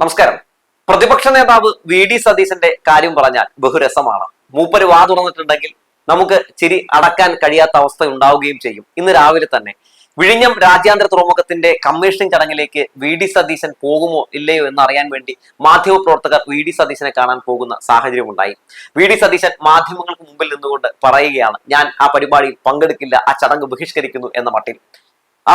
നമസ്കാരം. പ്രതിപക്ഷ നേതാവ് വി ഡി സതീശന്റെ കാര്യം പറഞ്ഞാൽ ബഹുരസമാണ്. മൂപ്പര് വാ തുറന്നിട്ടുണ്ടെങ്കിൽ നമുക്ക് ചിരി അടക്കാൻ കഴിയാത്ത അവസ്ഥ ഉണ്ടാവുകയും ചെയ്യും. ഇന്ന് രാവിലെ തന്നെ വിഴിഞ്ഞം രാജ്യാന്തര തുറമുഖത്തിന്റെ കമ്മീഷനിങ് ചടങ്ങിലേക്ക് വി ഡി സതീശൻ പോകുമോ ഇല്ലയോ എന്ന് അറിയാൻ വേണ്ടി മാധ്യമപ്രവർത്തകർ വി ഡി സതീശനെ കാണാൻ പോകുന്ന സാഹചര്യമുണ്ടായി. വി ഡി സതീശൻ മാധ്യമങ്ങൾക്ക് മുമ്പിൽ നിന്നുകൊണ്ട് പറയുകയാണ് ഞാൻ ആ പരിപാടിയിൽ പങ്കെടുക്കില്ല ആ ചടങ്ങ് ബഹിഷ്കരിക്കുന്നു എന്ന മട്ടിൽ.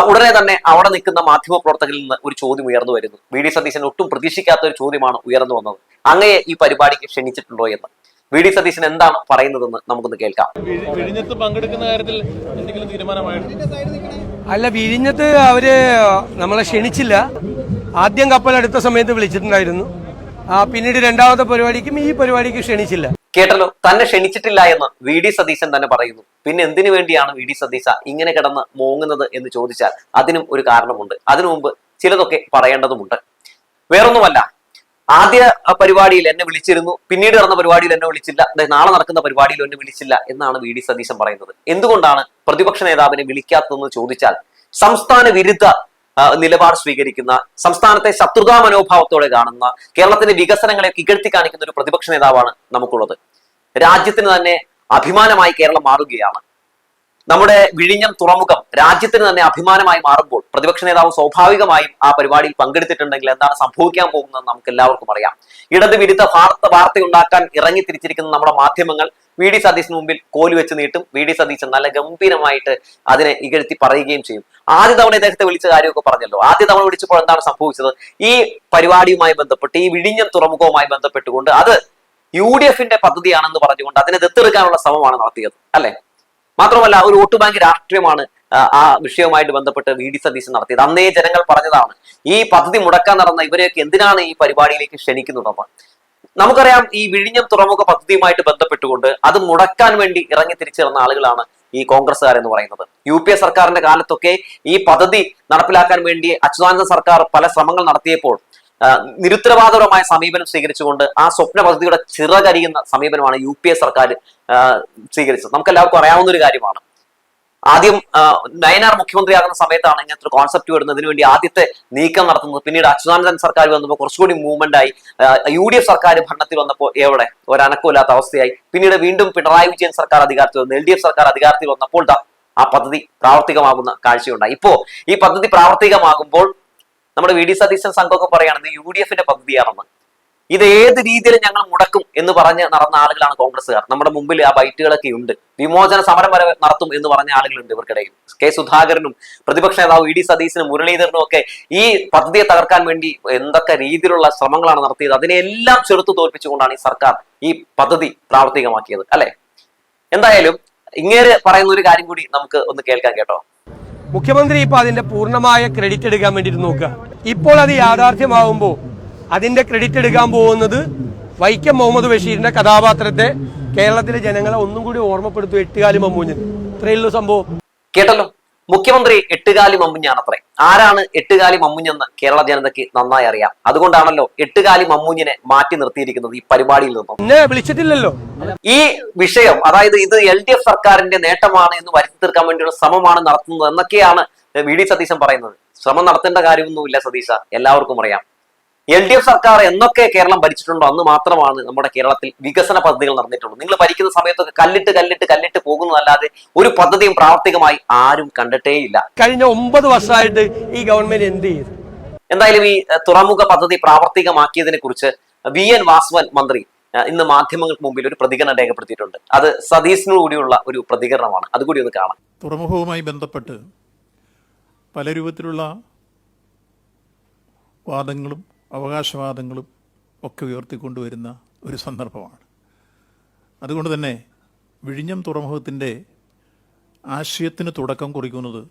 ഉടനെ തന്നെ അവിടെ നിൽക്കുന്ന മാധ്യമ പ്രവർത്തകരിൽ നിന്ന് ഒരു ചോദ്യം ഉയർന്നു വരുന്നു. വി. ഡി. സതീശൻ ഒട്ടും പ്രതീക്ഷിക്കാത്ത ഒരു ചോദ്യമാണ് ഉയർന്നു വന്നത്. അങ്ങയെ ഈ പരിപാടിക്ക് ക്ഷണിച്ചിട്ടുണ്ടോ എന്ന്. വി. ഡി. സതീശൻ എന്താണ് പറയുന്നതെന്ന് നമുക്കൊന്ന് കേൾക്കാം. വിഴിഞ്ഞത്ത് പങ്കെടുക്കുന്ന കാര്യത്തിൽ എന്തെങ്കിലും തീരുമാനമായിട്ടുണ്ട്? അല്ല വിഴിഞ്ഞത്ത് അവർ നമ്മളെ ക്ഷണിച്ചില്ല. ആദ്യം കപ്പൽ അടുത്ത സമയത്ത് വിളിച്ചിട്ടുണ്ടായിരുന്നു. ആ പിന്നീട് രണ്ടാമത്തെ പരിപാടിക്കും ഈ പരിപാടിക്ക് ക്ഷണിച്ചില്ല. കേട്ടല്ലോ തന്നെ ക്ഷണിച്ചിട്ടില്ല എന്ന് വി ഡി സതീശൻ തന്നെ പറയുന്നു. പിന്നെ എന്തിനു വേണ്ടിയാണ് വി ഡി സതീശ ഇങ്ങനെ കിടന്ന് മോങ്ങുന്നത് എന്ന് ചോദിച്ചാൽ അതിനും ഒരു കാരണമുണ്ട്. അതിനു മുമ്പ് ചിലതൊക്കെ പറയേണ്ടതുമുണ്ട്. വേറൊന്നുമല്ല ആദ്യ പരിപാടിയിൽ എന്നെ വിളിച്ചിരുന്നു പിന്നീട് നടന്ന പരിപാടിയിൽ എന്നെ വിളിച്ചില്ല നാളെ നടക്കുന്ന പരിപാടിയിൽ എന്നെ വിളിച്ചില്ല എന്നാണ് വി ഡി സതീശൻ പറയുന്നത്. എന്തുകൊണ്ടാണ് പ്രതിപക്ഷ നേതാവിനെ വിളിക്കാത്തതെന്ന് ചോദിച്ചാൽ സംസ്ഥാന വിരുദ്ധ നിലപാട് സ്വീകരിക്കുന്ന സംസ്ഥാനത്തെ ശത്രുതാ മനോഭാവത്തോടെ കാണുന്ന കേരളത്തിന്റെ വികസനങ്ങളെ ഇകഴ്ത്തി കാണിക്കുന്ന ഒരു പ്രതിപക്ഷ നേതാവാണ് നമുക്കുള്ളത്. രാജ്യത്തിന് തന്നെ അഭിമാനമായി കേരളം മാറുകയാണ്. നമ്മുടെ വിഴിഞ്ഞം തുറമുഖം രാജ്യത്തിന് തന്നെ അഭിമാനമായി മാറുമ്പോൾ പ്രതിപക്ഷ നേതാവ് സ്വാഭാവികമായും ആ പരിപാടിയിൽ പങ്കെടുത്തിട്ടുണ്ടെങ്കിൽ എന്താണ് സംഭവിക്കാൻ പോകുന്നത് നമുക്ക് എല്ലാവർക്കും അറിയാം. ഇടത് വിരുദ്ധ വാർത്ത വാർത്തയുണ്ടാക്കാൻ ഇറങ്ങി തിരിച്ചിരിക്കുന്ന നമ്മുടെ മാധ്യമങ്ങൾ വി ഡി സതീശന് മുമ്പിൽ കോലി വെച്ച് നീട്ടും. വി ഡി സതീശൻ നല്ല ഗംഭീരമായിട്ട് അതിനെ ഇകഴ്ത്തി പറയുകയും ചെയ്യും. ആദ്യ തവണ ഇദ്ദേഹത്തെ വിളിച്ച കാര്യമൊക്കെ പറഞ്ഞല്ലോ. ആദ്യ തവണ വിളിച്ചപ്പോൾ എന്താണ് സംഭവിച്ചത്? ഈ പരിപാടിയുമായി ബന്ധപ്പെട്ട് ഈ വിഴിഞ്ഞ തുറമുഖവുമായി ബന്ധപ്പെട്ടുകൊണ്ട് അത് യു ഡി എഫിന്റെ പദ്ധതിയാണെന്ന് പറഞ്ഞുകൊണ്ട് അതിനെ ദത്തെടുക്കാനുള്ള ശ്രമമാണ് നടത്തിയത്. അല്ലെ? മാത്രമല്ല ഒരു വോട്ട് ബാങ്ക് രാഷ്ട്രീയമാണ് ആ, വിഷയവുമായിട്ട് ബന്ധപ്പെട്ട് വി ഡി സതീശൻ നടത്തിയത്. അന്നേ ജനങ്ങൾ പറഞ്ഞതാണ് ഈ പദ്ധതി മുടക്കാൻ നടന്ന ഇവരെയൊക്കെ എന്തിനാണ് ഈ പരിപാടിയിലേക്ക് ക്ഷണിക്കുന്നതെന്ന് നമുക്കറിയാം ഈ വിഴിഞ്ഞം തുറമുഖ പദ്ധതിയുമായിട്ട് ബന്ധപ്പെട്ടുകൊണ്ട് അത് മുടക്കാൻ വേണ്ടി ഇറങ്ങി തിരിച്ചിരുന്ന ആളുകളാണ് ഈ കോൺഗ്രസ്സുകാർ എന്ന് പറയുന്നത്. യു പി എ സർക്കാരിന്റെ കാലത്തൊക്കെ ഈ പദ്ധതി നടപ്പിലാക്കാൻ വേണ്ടി അച്യുതാനന്ദ സർക്കാർ പല ശ്രമങ്ങൾ നടത്തിയപ്പോൾ നിരുത്തരവാദപരമായ സമീപനം സ്വീകരിച്ചുകൊണ്ട് ആ സ്വപ്ന പദ്ധതിയുടെ ചിറകരിയുന്ന സമീപനമാണ് യു പി എ സർക്കാർ സ്വീകരിച്ചത്. നമുക്ക് എല്ലാവർക്കും അറിയാവുന്ന ഒരു കാര്യമാണ്. ആദ്യം നയനാർ മുഖ്യമന്ത്രിയാകുന്ന സമയത്താണ് ഇങ്ങനത്തെ ഒരു കോൺസെപ്റ്റ് വരുന്നതിന് വേണ്ടി ആദ്യത്തെ നീക്കം നടത്തുന്നത്. പിന്നീട് അച്യുതാനന്ദൻ സർക്കാർ വന്നപ്പോൾ കുറച്ചുകൂടി മൂവ്മെന്റ് ആയി. യു ഡി എഫ് സർക്കാർ ഭരണത്തിൽ വന്നപ്പോൾ എവിടെ? ഒരനക്കമില്ലാത്ത അവസ്ഥയായി. പിന്നീട് വീണ്ടും പിണറായി വിജയൻ സർക്കാർ അധികാരത്തിൽ വന്നു. എൽ ഡി എഫ് സർക്കാർ അധികാരത്തിൽ വന്നപ്പോൾ ആ പദ്ധതി പ്രാവർത്തികമാകുന്ന കാഴ്ചയുണ്ടായി. ഇപ്പോ ഈ പദ്ധതി പ്രാവർത്തികമാകുമ്പോൾ നമ്മുടെ വി ഡി സതീശൻ സംഘമൊക്കെ പറയുകയാണെന്ന് യു ഡി എഫിന്റെ പദ്ധതിയാണെന്ന്. ഇത് ഏത് രീതിയിൽ ഞങ്ങൾ മുടക്കും എന്ന് പറഞ്ഞ് നടന്ന ആളുകളാണ് കോൺഗ്രസ്സുകാർ. നമ്മുടെ മുമ്പിൽ ആ ബൈറ്റുകളൊക്കെ ഉണ്ട്. വിമോചന സമരം വരെ നടത്തും എന്ന് പറഞ്ഞ ആളുകളുണ്ട് ഇവർക്കിടയിൽ. കെ സുധാകരനും പ്രതിപക്ഷ നേതാവ് ഇ ഡി സതീശനും മുരളീധരനും ഒക്കെ ഈ പദ്ധതിയെ തകർക്കാൻ വേണ്ടി എന്തൊക്കെ രീതിയിലുള്ള ശ്രമങ്ങളാണ് നടത്തിയത് അതിനെല്ലാം ചെറുത്തു തോൽപ്പിച്ചുകൊണ്ടാണ് ഈ സർക്കാർ ഈ പദ്ധതി പ്രാവർത്തികമാക്കിയത്. അല്ലെ? എന്തായാലും ഇങ്ങേര് പറയുന്ന ഒരു കാര്യം കൂടി നമുക്ക് ഒന്ന് കേൾക്കാം കേട്ടോ. മുഖ്യമന്ത്രി ഇപ്പൊ അതിന്റെ പൂർണമായ ക്രെഡിറ്റ് എടുക്കാൻ വേണ്ടിയിട്ട് നോക്കുക. ഇപ്പോൾ അത് യാഥാർത്ഥ്യമാവുമ്പോൾ അതിന്റെ ക്രെഡിറ്റ് എടുക്കാൻ പോകുന്നത് വൈക്കം മുഹമ്മദ് ബഷീറിന്റെ കഥാപാത്രത്തെ കേരളത്തിലെ ജനങ്ങളെ ഒന്നും കൂടി ഓർമ്മപ്പെടുത്തും എട്ടുകാലി മമ്മൂഞ്ഞൻ. ഇത്രയുള്ള സംഭവം. കേട്ടല്ലോ? മുഖ്യമന്ത്രി എട്ടുകാലി മമ്മൂഞ്ഞാണത്രേ. ആരാണ് എട്ടുകാലി മമ്മൂഞ്ഞെന്ന് കേരള ജനതയ്ക്ക് നന്നായി അറിയാം. അതുകൊണ്ടാണല്ലോ എട്ടുകാലി മമ്മൂഞ്ഞിനെ മാറ്റി നിർത്തിയിരിക്കുന്നത് ഈ പരിപാടിയിൽ നിന്നും. എന്നെ വിളിച്ചിട്ടില്ലല്ലോ. ഈ വിഷയം അതായത് ഇത് എൽ ഡി എഫ് സർക്കാരിന്റെ നേട്ടമാണ് എന്ന് വരുത്തി തീർക്കാൻ വേണ്ടിയുള്ള ശ്രമമാണ് നടത്തുന്നത് എന്നൊക്കെയാണ് വി ഡി സതീശൻ പറയുന്നത്. ശ്രമം നടത്തേണ്ട കാര്യമൊന്നുമില്ല സതീശ. എല്ലാവർക്കും അറിയാം. എൽ ഡി എഫ് സർക്കാർ എന്നൊക്കെ കേരളം ഭരിച്ചിട്ടുണ്ടോ? അന്ന് മാത്രമാണ് നമ്മുടെ കേരളത്തിൽ വികസന പദ്ധതികൾ നടന്നിട്ടുള്ളൂ നിങ്ങൾ ഭരിക്കുന്ന സമയത്തൊക്കെ കല്ലിട്ട് കല്ലിട്ട് കല്ലിട്ട് പോകുന്നതല്ലാതെ ഒരു പദ്ധതിയും പ്രാവർത്തികമായി ആരും കണ്ടിട്ടേയില്ല. കഴിഞ്ഞ ഒമ്പത് വർഷമായിട്ട് ഈ ഗവൺമെന്റ് എന്ത് ചെയ്തു? എന്തായാലും ഈ തുറമുഖ പദ്ധതി പ്രാവർത്തികമാക്കിയതിനെ കുറിച്ച് വി എൻ വാസ്വൻ മന്ത്രി ഇന്ന് മാധ്യമങ്ങൾക്ക് മുമ്പിൽ ഒരു പ്രതികരണം രേഖപ്പെടുത്തിയിട്ടുണ്ട്. അത് സതീശിനു കൂടിയുള്ള ഒരു പ്രതികരണമാണ്. അതുകൂടി ഒന്ന് കാണാം. തുറമുഖവുമായി ബന്ധപ്പെട്ട് പല രൂപത്തിലുള്ള വാദങ്ങളും അവകാശവാദങ്ങളും ഒക്കെ ഉയർത്തിക്കൊണ്ടുവരുന്ന ഒരു സന്ദർഭമാണ്. അതുകൊണ്ട് തന്നെ വിഴിഞ്ഞം തുറമുഖത്തിന്റെ ആശയത്തിന് തുടക്കം കുറിക്കുന്നത്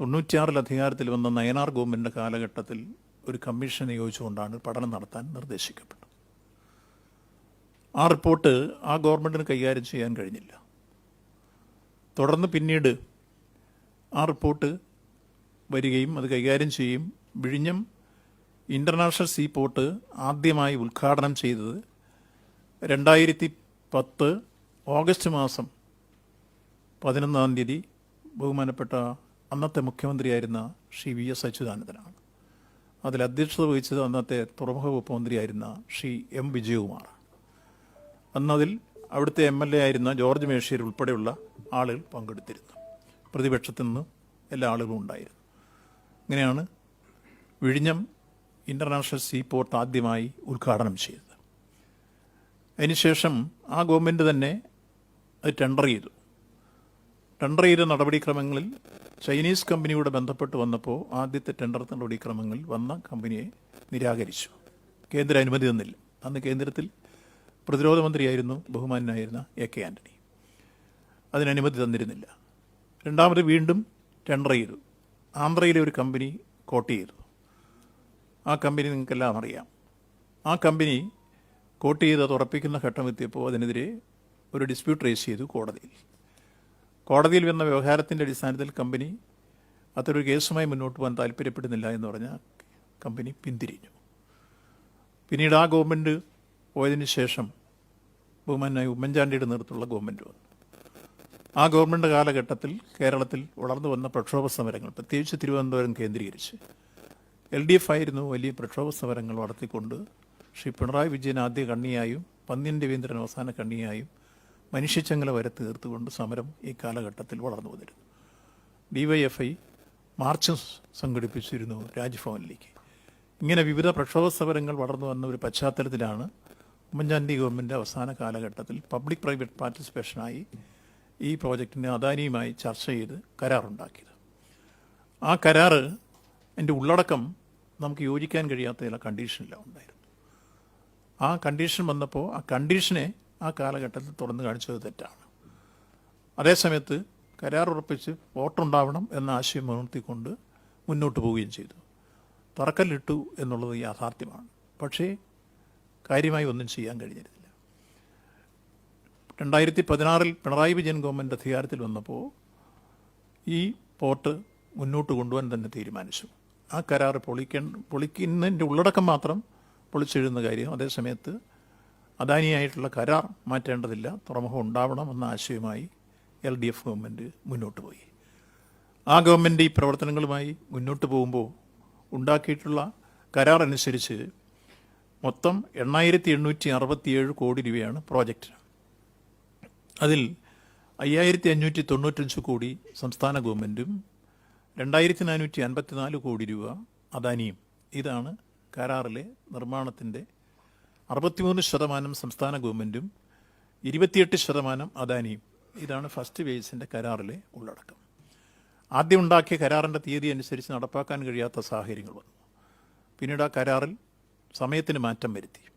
തൊണ്ണൂറ്റിയാറിൽ അധികാരത്തിൽ വന്ന നയനാർ ഗവൺമെന്റിന്റെ കാലഘട്ടത്തിൽ ഒരു കമ്മീഷൻ നിയോഗിച്ചുകൊണ്ടാണ് പഠനം നടത്താൻ നിർദ്ദേശിക്കപ്പെട്ടത്. ആ റിപ്പോർട്ട് ആ ഗവൺമെന്റിന് കൈകാര്യം ചെയ്യാൻ കഴിഞ്ഞില്ല. തുടർന്ന് പിന്നീട് ആ റിപ്പോർട്ട് വരികയും അത് കൈകാര്യം ചെയ്യും വിഴിഞ്ഞം ഇന്റർനാഷണൽ സീ പോർട്ട് ആദ്യമായി ഉദ്ഘാടനം ചെയ്തത് രണ്ടായിരത്തി പത്ത് ഓഗസ്റ്റ് മാസം പതിനൊന്നാം തീയതി ബഹുമാനപ്പെട്ട അന്നത്തെ മുഖ്യമന്ത്രിയായിരുന്ന ശ്രീ വി എസ് അച്യുതാനന്ദനാണ്. അതിൽ അധ്യക്ഷത വഹിച്ചത് അന്നത്തെ തുറമുഖ വകുപ്പ് മന്ത്രിയായിരുന്ന ശ്രീ എം വിജയകുമാർ അന്നതിൽ അവിടുത്തെ എം എൽ എ ആയിരുന്ന ജോർജ് മേഷ്യർ ഉൾപ്പെടെയുള്ള ആളുകൾ പങ്കെടുത്തിരുന്നു. പ്രതിപക്ഷത്തു നിന്ന് എല്ലാ ആളുകളും ഉണ്ടായിരുന്നു. ഇങ്ങനെയാണ് വിഴിഞ്ഞം ഇന്റർനാഷണൽ സീ പോർട്ട് ആദ്യമായി ഉദ്ഘാടനം ചെയ്തത്. അതിനുശേഷം ആ ഗവൺമെന്റ് തന്നെ അത് ടെൻഡർ ചെയ്തു. ടെൻഡർ ചെയ്ത നടപടിക്രമങ്ങളിൽ ചൈനീസ് കമ്പനിയോട് ബന്ധപ്പെട്ട് വന്നപ്പോൾ ആദ്യത്തെ ടെൻഡർ നടപടിക്രമങ്ങളിൽ വന്ന കമ്പനിയെ നിരാകരിച്ചു. കേന്ദ്ര അനുമതി തന്നില്ല. അന്ന് കേന്ദ്രത്തിൽ പ്രതിരോധ മന്ത്രിയായിരുന്നു ബഹുമാനായിരുന്ന എ കെ ആന്റണി അതിനനുമതി തന്നിരുന്നില്ല. രണ്ടാമത് വീണ്ടും ടെൻഡർ ചെയ്തു. ആന്ധ്രയിലെ ഒരു കമ്പനി കോട്ട് ചെയ്തു. ആ കമ്പനി നിങ്ങൾക്കെല്ലാം അറിയാം. ആ കമ്പനി കോട്ട് ചെയ്ത് അത് ഉറപ്പിക്കുന്ന ഘട്ടം എത്തിയപ്പോൾ അതിനെതിരെ ഒരു ഡിസ്പ്യൂട്ട് റേസ് ചെയ്തു കോടതിയിൽ. കോടതിയിൽ വന്ന വ്യവഹാരത്തിന്റെ അടിസ്ഥാനത്തിൽ കമ്പനി അത്തരൊരു കേസുമായി മുന്നോട്ട് പോകാൻ താല്പര്യപ്പെടുന്നില്ല എന്ന് പറഞ്ഞ കമ്പനി പിന്തിരിഞ്ഞു. പിന്നീട് ആ ഗവൺമെന്റ് പോയതിന് ശേഷം ബഹുമാനായി ഉമ്മൻചാണ്ടിയുടെ നേതൃത്വമുള്ള ഗവൺമെന്റ് വന്നു. ആ ഗവൺമെന്റ് കാലഘട്ടത്തിൽ കേരളത്തിൽ വളർന്നു വന്ന പ്രക്ഷോഭ സമരങ്ങൾ പ്രത്യേകിച്ച് തിരുവനന്തപുരം കേന്ദ്രീകരിച്ച് എൽ ഡി എഫ് ആയിരുന്നു വലിയ പ്രക്ഷോഭ സമരങ്ങൾ നടത്തിക്കൊണ്ട്. ശ്രീ പിണറായി വിജയൻ ആദ്യ കണ്ണിയായും പന്നിൻ രവീന്ദ്രൻ അവസാന കണ്ണിയായും മനുഷ്യച്ചങ്ങല വരെ തീർത്തുകൊണ്ട് സമരം ഈ കാലഘട്ടത്തിൽ വളർന്നു വന്നിരുന്നു. ഡിവൈഎഫ്ഐ മാർച്ച് സംഘടിപ്പിച്ചിരുന്നു രാജ്ഭവനിലേക്ക്. ഇങ്ങനെ വിവിധ പ്രക്ഷോഭ സമരങ്ങൾ വളർന്നു വന്ന ഒരു പശ്ചാത്തലത്തിലാണ് ഉമ്മൻചാണ്ടി ഗവൺമെന്റ് അവസാന കാലഘട്ടത്തിൽ പബ്ലിക് പ്രൈവറ്റ് പാർട്ടിസിപ്പേഷനായി ഈ പ്രോജക്റ്റിനെ അദാനിയുമായി ചർച്ച ചെയ്ത് കരാറുണ്ടാക്കിയത്. ആ കരാറ് എന്റെ ഉള്ളടക്കം നമുക്ക് യോജിക്കാൻ കഴിയാത്ത ചില കണ്ടീഷനിലാണ് ഉണ്ടായിരുന്നു. ആ കണ്ടീഷൻ വന്നപ്പോൾ ആ കണ്ടീഷനെ ആ കാലഘട്ടത്തിൽ തുറന്നു കാണിച്ചത് തെറ്റാണ്. അതേസമയത്ത് കരാർ ഉറപ്പിച്ച് വോട്ടുണ്ടാവണം എന്ന ആശയം മുൻനിർത്തിക്കൊണ്ട് മുന്നോട്ട് പോവുകയും ചെയ്തു. തറക്കല്ലിട്ടു എന്നുള്ളത് യാഥാർത്ഥ്യമാണ്. പക്ഷേ കാര്യമായി ഒന്നും ചെയ്യാൻ കഴിഞ്ഞിരുന്നില്ല. രണ്ടായിരത്തി പതിനാറിൽ പിണറായി വിജയൻ ഗവൺമെന്റ് അധികാരത്തിൽ വന്നപ്പോൾ ഈ പോർട്ട് മുന്നോട്ട് കൊണ്ടുപോകാൻ തന്നെ തീരുമാനിച്ചു. ആ കരാർ പൊളിക്ക പൊളിക്കുന്നതിന്റെ ഉള്ളടക്കം മാത്രം പൊളിച്ചെഴുതുന്ന കാര്യം അതേസമയത്ത് അദാനിയായിട്ടുള്ള കരാർ മാറ്റേണ്ടതില്ല. തുറമുഖം ഉണ്ടാവണം എന്ന ആശയവുമായി എൽ ഡി എഫ് ഗവൺമെന്റ് മുന്നോട്ട് പോയി. ആ ഗവൺമെന്റ് ഈ പ്രവർത്തനങ്ങളുമായി മുന്നോട്ട് പോകുമ്പോൾ ഉണ്ടാക്കിയിട്ടുള്ള കരാർ അനുസരിച്ച് മൊത്തം എണ്ണായിരത്തി എണ്ണൂറ്റി അറുപത്തിയേഴ് കോടി രൂപയാണ് പ്രോജക്റ്റ് അതിൽ അയ്യായിരത്തി അഞ്ഞൂറ്റി തൊണ്ണൂറ്റഞ്ച് കോടി സംസ്ഥാന ഗവൺമെന്റും രണ്ടായിരത്തി നാനൂറ്റി അൻപത്തിനാല് കോടി രൂപ അദാനിയും. ഇതാണ് കരാറിലെ നിർമ്മാണത്തിന്റെ അറുപത്തിമൂന്ന് ശതമാനം സംസ്ഥാന ഗവൺമെന്റും ഇരുപത്തിയെട്ട് ശതമാനം അദാനിയും. ഇതാണ് ഫസ്റ്റ് ഫേസിന്റെ കരാറിലെ ഉള്ളടക്കം. ആദ്യം ഉണ്ടാക്കിയ കരാറിന്റെ തീയതി അനുസരിച്ച് നടപ്പാക്കാൻ കഴിയാത്ത സാഹചര്യങ്ങൾ വന്നു. പിന്നീട് ആ കരാറിൽ സമയത്തിന് മാറ്റം വരുത്തി.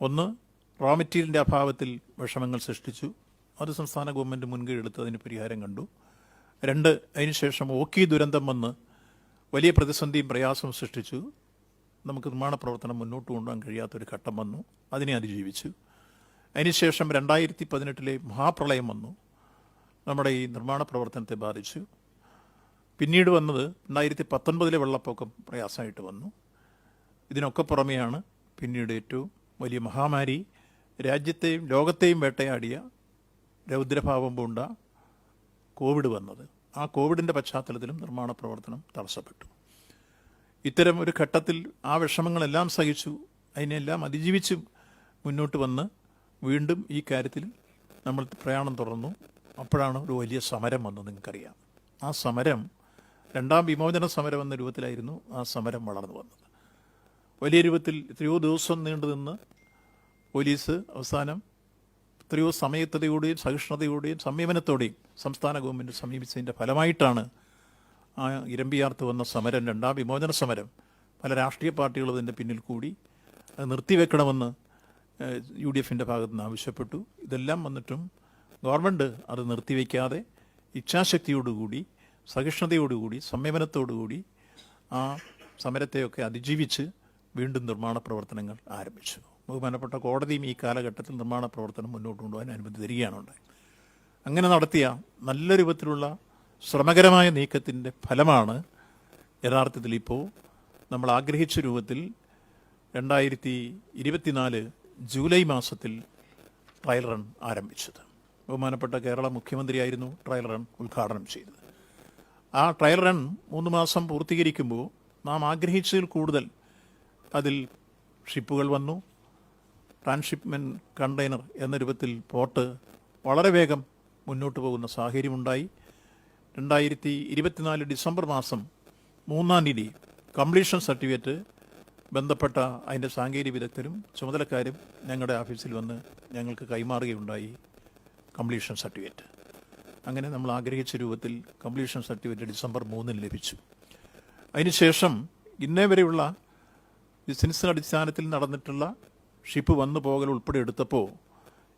ഒന്ന് റോ മെറ്റീരിയലിന്റെ അഭാവത്തിൽ വിഷമങ്ങൾ സൃഷ്ടിച്ചു. അത് സംസ്ഥാന ഗവൺമെന്റ് മുൻകൈ എടുത്ത് അതിന് പരിഹാരം കണ്ടു. രണ്ട് അതിനുശേഷം ഓക്കി ദുരന്തം വന്ന് വലിയ പ്രതിസന്ധിയും പ്രയാസവും സൃഷ്ടിച്ചു. നമുക്ക് നിർമ്മാണ പ്രവർത്തനം മുന്നോട്ട് കൊണ്ടുപോകാൻ കഴിയാത്തൊരു ഘട്ടം വന്നു. അതിനെ അതിജീവിച്ചു. അതിനുശേഷം രണ്ടായിരത്തി പതിനെട്ടിലെ മഹാപ്രളയം വന്നു. നമ്മുടെ ഈ നിർമ്മാണ പ്രവർത്തനത്തെ ബാധിച്ചു. പിന്നീട് വന്നത് രണ്ടായിരത്തി പത്തൊൻപതിലെ വെള്ളപ്പൊക്കം പ്രയാസമായിട്ട് വന്നു. ഇതിനൊക്കെ പുറമെയാണ് പിന്നീട് ഏറ്റവും വലിയ മഹാമാരി. രാജ്യത്തെയും ലോകത്തെയും വേട്ടയാടിയ രൗദ്രഭാവം പൂണ്ട കോവിഡ് വന്നത്. ആ കോവിഡിന്റെ പശ്ചാത്തലത്തിലും നിർമ്മാണ പ്രവർത്തനം തടസ്സപ്പെട്ടു. ഇത്തരം ഒരു ഘട്ടത്തിൽ ആ വിഷമങ്ങളെല്ലാം സഹിച്ചു അതിനെല്ലാം അതിജീവിച്ച് മുന്നോട്ട് വന്ന് വീണ്ടും ഈ കാര്യത്തിൽ നമ്മൾ പ്രയാണം തുടർന്നു. അപ്പോഴാണ് ഒരു വലിയ സമരം വന്നത് നിങ്ങൾക്കറിയാം. ആ സമരം രണ്ടാം വിമോചന സമരം എന്ന രൂപത്തിലായിരുന്നു ആ സമരം വളർന്നു വന്നത്. വലിയ രൂപത്തിൽ എത്രയോ ദിവസം നീണ്ടു നിന്ന് പോലീസ് അവസാനം എത്രയോ സമയത്തതയോടെയും സഹിഷ്ണുതയോടെയും സംയമനത്തോടെയും സംസ്ഥാന ഗവൺമെന്റ് സമീപിച്ചതിന്റെ ഫലമായിട്ടാണ് ആ ഇരമ്പിയാർത്ത് വന്ന സമരം രണ്ടാം വിമോചന സമരം. പല രാഷ്ട്രീയ പാർട്ടികളും അതിന്റെ പിന്നിൽ കൂടി അത് നിർത്തിവെക്കണമെന്ന് യു ഡി എഫിന്റെ ഭാഗത്ത് നിന്ന് ആവശ്യപ്പെട്ടു. ഇതെല്ലാം വന്നിട്ടും ഗവൺമെന്റ് അത് നിർത്തിവെക്കാതെ ഇച്ഛാശക്തിയോടുകൂടി സഹിഷ്ണുതയോടുകൂടി സംയമനത്തോടുകൂടി ആ സമരത്തെയൊക്കെ അതിജീവിച്ച് വീണ്ടും നിർമ്മാണ പ്രവർത്തനങ്ങൾ ആരംഭിച്ചു. ബഹുമാനപ്പെട്ട കോടതിയും ഈ കാലഘട്ടത്തിൽ നിർമ്മാണ പ്രവർത്തനം മുന്നോട്ട് കൊണ്ടുപോകാൻ അനുമതി തരികയാണ് ഉണ്ടായത് അങ്ങനെ നടത്തിയ നല്ല രൂപത്തിലുള്ള ശ്രമകരമായ നീക്കത്തിന്റെ ഫലമാണ് യഥാർത്ഥത്തിൽ ഇപ്പോൾ നമ്മൾ ആഗ്രഹിച്ച രൂപത്തിൽ രണ്ടായിരത്തി ഇരുപത്തിനാല് ജൂലൈ മാസത്തിൽ ട്രയൽ റൺ ആരംഭിച്ചത്. ബഹുമാനപ്പെട്ട കേരള മുഖ്യമന്ത്രിയായിരുന്നു ട്രയൽ റൺ ഉദ്ഘാടനം ചെയ്തത്. ആ ട്രയൽ റൺ മൂന്ന് മാസം പൂർത്തീകരിക്കുമ്പോൾ നാം ആഗ്രഹിച്ചതിൽ കൂടുതൽ അതിൽ ഷിപ്പുകൾ വന്നു ട്രാൻസ്ഷിപ്മെന്റ് കണ്ടെയ്നർ എന്ന രൂപത്തിൽ പോർട്ട് വളരെ വേഗം മുന്നോട്ട് പോകുന്ന സാഹചര്യമുണ്ടായി. രണ്ടായിരത്തി ഇരുപത്തിനാല് ഡിസംബർ മാസം മൂന്നാം തീയതി കംപ്ലീഷൻ സർട്ടിഫിക്കറ്റ് ബന്ധപ്പെട്ട അതിന്റെ സാങ്കേതിക വിദഗ്ധരും ചുമതലക്കാരും ഞങ്ങളുടെ ഓഫീസിൽ വന്ന് ഞങ്ങൾക്ക് കൈമാറുകയുണ്ടായി കംപ്ലീഷൻ സർട്ടിഫിക്കറ്റ്. അങ്ങനെ നമ്മൾ ആഗ്രഹിച്ച രൂപത്തിൽ കംപ്ലീഷൻ സർട്ടിഫിക്കറ്റ് ഡിസംബർ മൂന്നിന് ലഭിച്ചു. അതിനുശേഷം ഇന്നേ വരെയുള്ള ബിസിനസ് അടിസ്ഥാനത്തിൽ നടന്നിട്ടുള്ള ഷിപ്പ് വന്നു പോകൽ ഉൾപ്പെടെ എടുത്തപ്പോൾ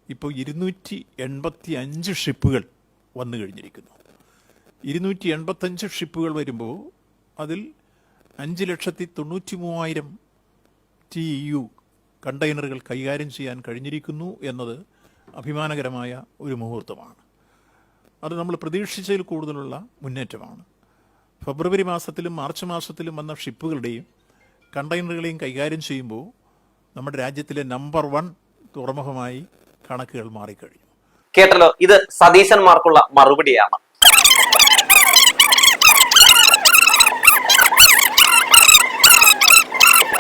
ഇപ്പോൾ ഇരുന്നൂറ്റി എൺപത്തി അഞ്ച് ഷിപ്പുകൾ വന്നു കഴിഞ്ഞിരിക്കുന്നു. ഇരുന്നൂറ്റി എൺപത്തഞ്ച് ഷിപ്പുകൾ വരുമ്പോൾ അതിൽ അഞ്ച് ലക്ഷത്തി തൊണ്ണൂറ്റി മൂവായിരം ടി യു കണ്ടെയ്നറുകൾ കൈകാര്യം ചെയ്യാൻ കഴിഞ്ഞിരിക്കുന്നു എന്നത് അഭിമാനകരമായ ഒരു മുഹൂർത്തമാണ്. അത് നമ്മൾ പ്രതീക്ഷിച്ചതിൽ കൂടുതലുള്ള മുന്നേറ്റമാണ്. ഫെബ്രുവരി മാസത്തിലും മാർച്ച് മാസത്തിലും വന്ന ഷിപ്പുകളുടെയും കണ്ടെയ്നറുകളെയും കൈകാര്യം ചെയ്യുമ്പോൾ നമ്മുടെ രാജ്യത്തിലെ നമ്പർ വൺ തുറമുഖമായി കണക്കുകൾ മാറിക്കഴിഞ്ഞു. കേട്ടല്ലോ ഇത് സതീശന്മാർക്കുള്ള മറുപടിയാണ്.